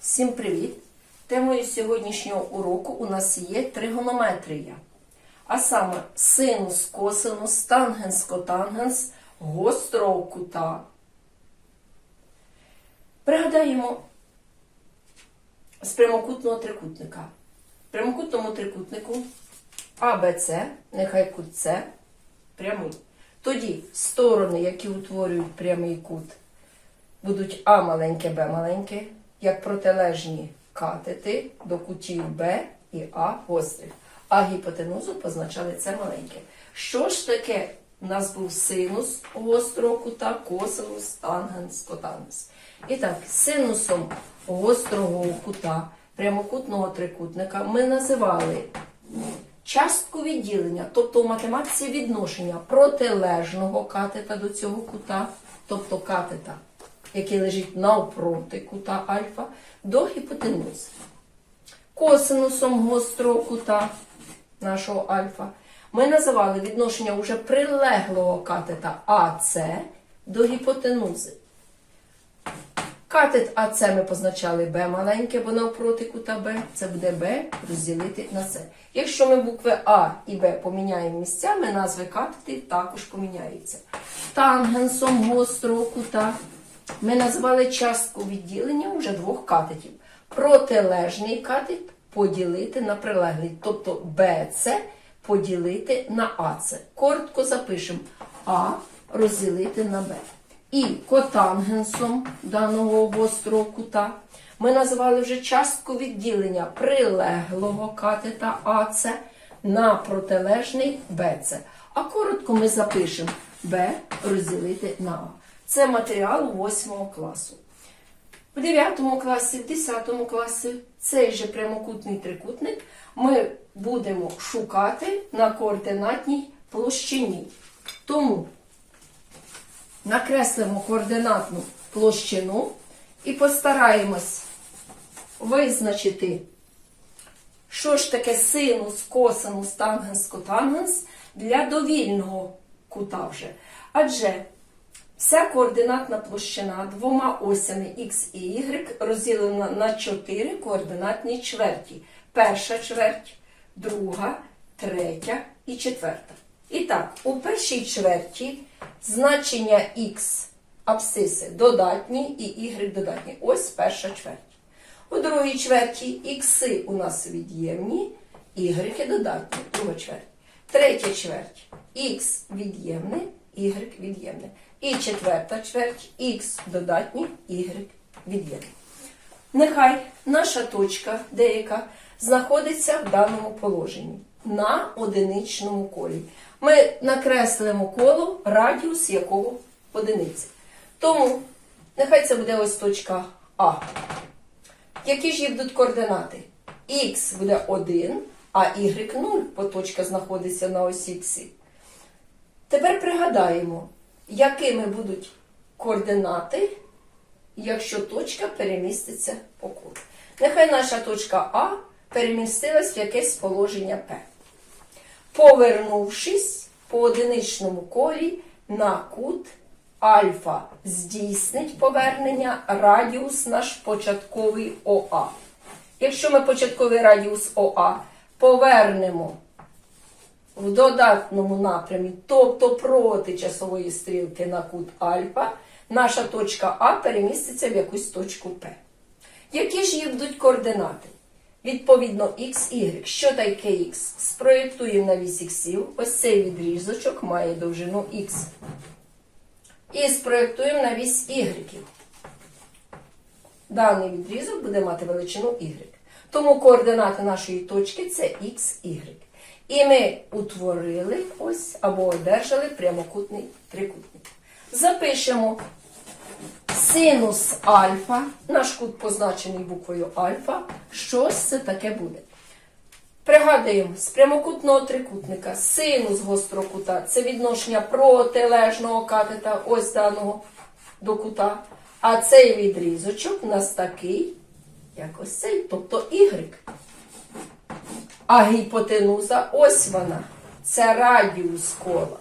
Всім привіт! Темою сьогоднішнього уроку у нас є тригонометрія. А саме синус, косинус, тангенс, котангенс, гострого кута. Пригадаємо з прямокутного трикутника. Прямокутному трикутнику АБЦ, нехай кут С, прямий. Тоді сторони, які утворюють прямий кут, будуть А маленьке, Б маленьке, як протилежні катети до кутів Б і А гострих. А гіпотенузу позначали це маленьке. Що ж таке у нас був синус гострого кута, косинус, тангенс, котангенс. І так, синусом гострого кута прямокутного трикутника ми називали частку відділення, тобто в математиці відношення протилежного катета до цього кута, тобто катета, який лежить навпроти кута альфа, до гіпотенузи. Косинусом гострого кута нашого альфа ми називали відношення уже прилеглого катета АС до гіпотенузи. Катет АС ми позначали Б маленьке, бо навпроти кута Б. Це буде Б розділити на С. Якщо ми букви А і Б поміняємо місцями, назви катетів також поміняються. Тангенсом гострого кута ми назвали частку відділення вже двох катетів. Протилежний катет поділити на прилеглий, тобто БЦ поділити на АЦ. Коротко запишемо А розділити на Б. І котангенсом даного гострого кута ми назвали вже частку відділення прилеглого катета АЦ на протилежний БЦ. А коротко ми запишемо Б розділити на А. Це матеріал 8 класу. В 9 класі, в 10 класі цей же прямокутний трикутник ми будемо шукати на координатній площині. Тому накреслимо координатну площину і постараємось визначити, що ж таке синус, косинус, тангенс, котангенс для довільного кута вже. Адже Вся координатна площина двома осями Х і Y розділена на 4 координатні чверті. Перша чверть, друга, третя і четверта. І так, у першій чверті значення Х абсциси додатні і Y додатні. Ось перша чверть. У другій чверті Х у нас від'ємні, Y додатні, друга чверть. Третя чверть Х від'ємне, Y від'ємне. І четверта чверть Х додатні, Y від'ємне. Нехай наша точка деяка знаходиться в даному положенні на одиничному колі. Ми накреслимо коло, радіус якого одиниця. Тому нехай це буде ось точка А. Які ж їх будуть координати? Х буде 1, а y 0, бо точка знаходиться на осі Х. Тепер пригадаємо, якими будуть координати, якщо точка переміститься по колу. Нехай наша точка А перемістилась в якесь положення П. Повернувшись по одиничному колі на кут альфа здійснить повернення радіус наш початковий ОА. Якщо ми початковий радіус ОА повернемо в додатному напрямі, тобто проти часової стрілки на кут альфа, наша точка А переміститься в якусь точку П. Які ж їх будуть координати? Відповідно, Х, Y. Що таке Х? Спроєктуємо на вісь іксів. Ось цей відрізочок має довжину Х. І спроєктуємо на вісь Y. Даний відрізок буде мати величину Y. Тому координати нашої точки це Х, Y. І ми утворили ось або одержали прямокутний трикутник. Запишемо синус альфа, наш кут позначений буквою альфа. Що це таке буде? Пригадуємо, з прямокутного трикутника синус гострого кута це відношення протилежного катета, ось даного до кута. А цей відрізочок у нас такий, як ось цей, тобто Y. А гіпотенуза ось вона. Це радіус кола.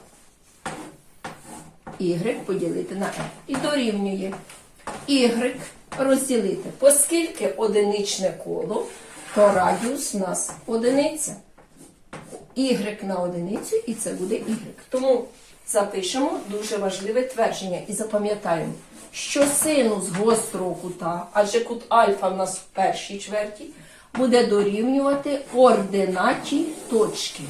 Y поділити на R. І дорівнює y розділити. Оскільки одиничне коло, то радіус у нас одиниця. Y на одиницю, і це буде Y. Тому запишемо дуже важливе твердження і запам'ятаємо, що синус гострого кута, адже кут альфа в нас в першій чверті, буде дорівнювати ординаті точки.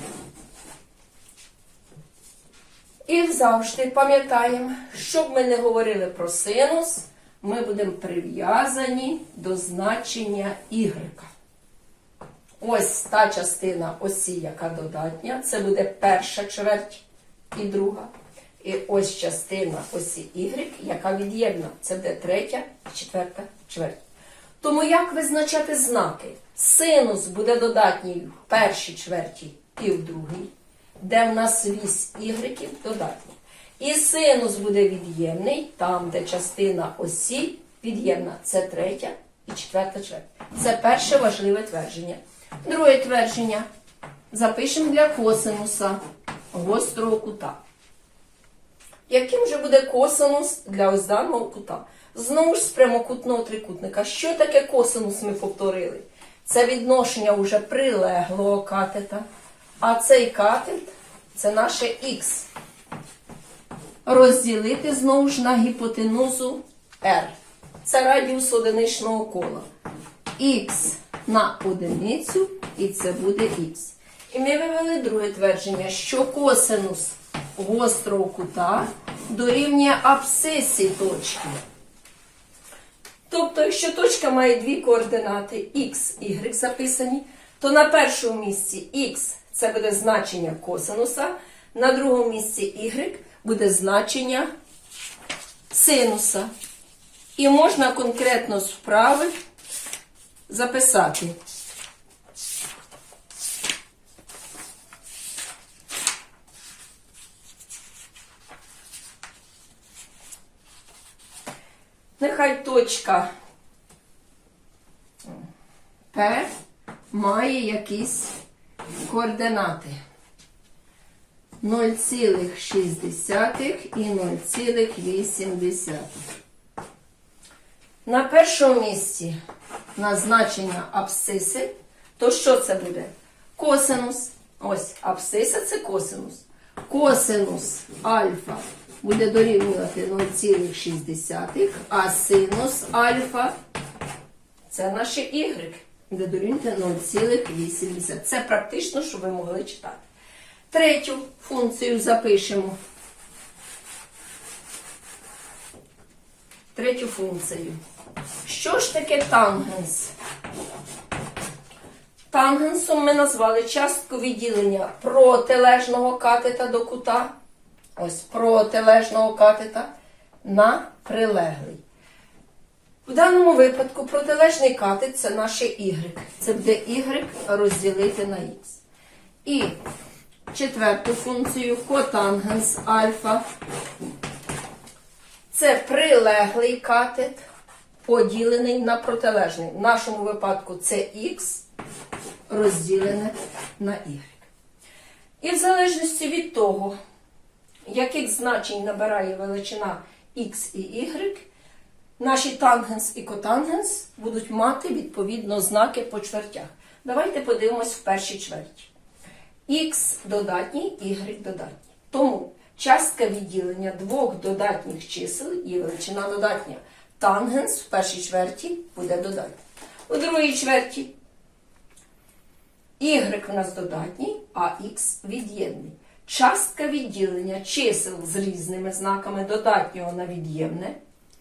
І завжди пам'ятаємо, щоб ми не говорили про синус, ми будемо прив'язані до значення y. Ось та частина осі, яка додатня, це буде перша чверть і друга. І ось частина осі y, яка від'ємна. Це буде третя і четверта чверть. Тому як визначати знаки? Синус буде додатній в першій чверті і в другій, де в нас вісь y додатня. І синус буде від'ємний, там, де частина осі від'ємна. Це третя і четверта чверть. Це перше важливе твердження. Друге твердження. Запишемо для косинуса гострого кута. Яким же буде косинус для ось даного кута? Знову ж з прямокутного трикутника. Що таке косинус ми повторили? Це відношення уже прилеглого катета. А цей катет це наше х. Розділити знову ж на гіпотенузу r. Це радіус одиничного кола. Х на одиницю, і це буде х. І ми вивели друге твердження, що косинус гострого кута дорівнює абсцисі точки. Тобто, якщо точка має дві координати x, y записані, то на першому місці x це буде значення косинуса, на другому місці y буде значення синуса. І можна конкретно з записати. Нехай точка П має якісь координати. 0,6 і 0,8. На першому місці на значення абсциси, то що це буде? Косинус. Ось абсциса це косинус. Косинус альфа буде дорівнювати 0,6, а синус альфа це наше y, буде дорівнювати 0,8. Це практично, щоб ви могли читати. Третю функцію запишемо. Третю функцію. Що ж таке тангенс? Тангенсом ми назвали частку відділення протилежного катета до кута. Ось протилежного катета на прилеглий. В даному випадку протилежний катет це наше y. Це буде y розділити на х. І четверту функцію котангенс альфа. Це прилеглий катет, поділений на протилежний. В нашому випадку це х розділене на y. І в залежності від того, яких значень набирає величина x і y, наші тангенс і котангенс будуть мати відповідно знаки по чвертях. Давайте подивимось в першій чверті. Х додатній, y додатній. Тому частка відділення двох додатніх чисел є величина додатня. Тангенс в першій чверті буде додатній. У другій чверті y в нас додатній, а х від'ємний. Частка відділення чисел з різними знаками додатнього на від'ємне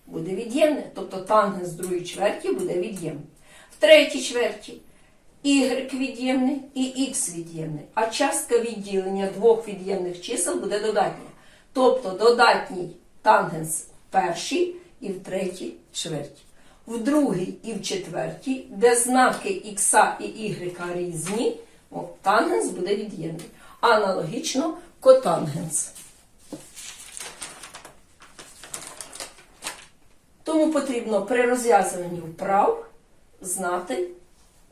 буде від'ємне. Тобто тангенс другої чверті буде від'ємний. В третій чверті y від'ємний і х від'ємний. А частка відділення двох від'ємних чисел буде додатня. Тобто додатній тангенс в першій і в третій чверті. В другій і в четвертій, де знаки х і y різні, о, тангенс буде від'ємний. Аналогічно котангенс. Тому потрібно при розв'язуванні вправ знати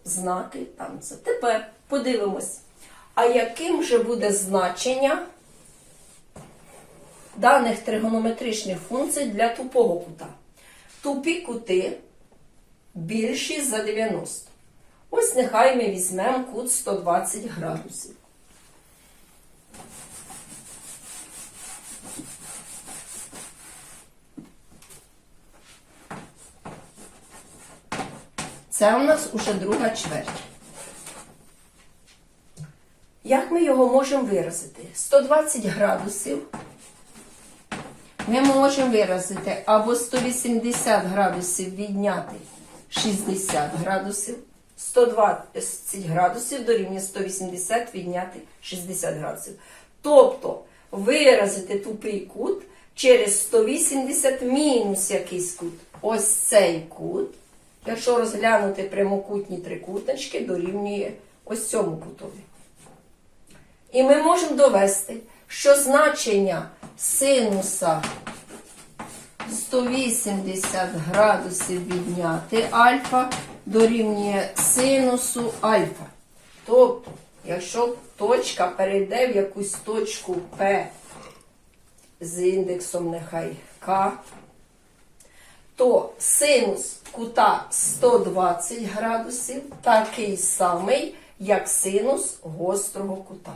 знаки танцю. Тепер подивимось, а яким же буде значення даних тригонометричних функцій для тупого кута? Тупі кути більший за 90. Ось нехай ми візьмемо кут 120 градусів. Це у нас уже друга чверть. Як ми його можемо виразити? 120 градусів ми можемо виразити або 180 градусів відняти 60 градусів, 120 градусів дорівнює 180 відняти 60 градусів. Тобто виразити тупий кут через 180 мінус якийсь кут. Ось цей кут, якщо розглянути прямокутні трикутнички, дорівнює ось цьому кутові. І ми можемо довести, що значення синуса 180 градусів відняти альфа дорівнює синусу альфа. Тобто, якщо точка перейде в якусь точку P з індексом нехай К, то синус кута 120 градусів такий самий, як синус гострого кута.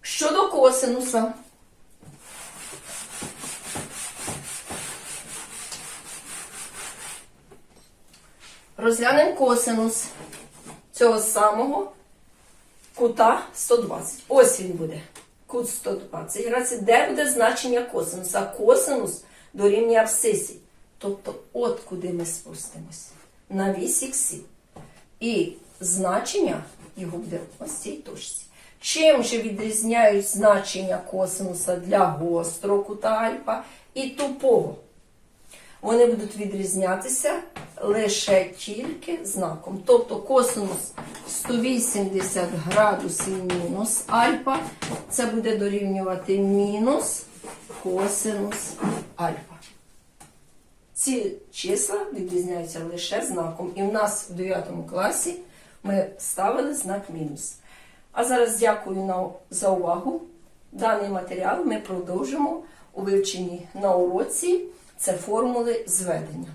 Щодо косинуса. Розглянемо косинус цього самого кута 120. Ось він буде. Кут 120 градусів. Де буде значення косинуса? Косинус дорівнює абсцисі. Тобто, от куди ми спустимося. На вісь іксів. І значення його буде ось цій точці. Чим же відрізняють значення косинуса для гострого кута альфа і тупого? Вони будуть відрізнятися лише тільки знаком. Тобто косинус 180 градусів мінус альфа, це буде дорівнювати мінус косинус альфа. Ці числа відрізняються лише знаком. І в нас в 9 класі ми ставили знак мінус. А зараз дякую за увагу. Даний матеріал ми продовжимо у вивченні на уроці. Це формули зведення.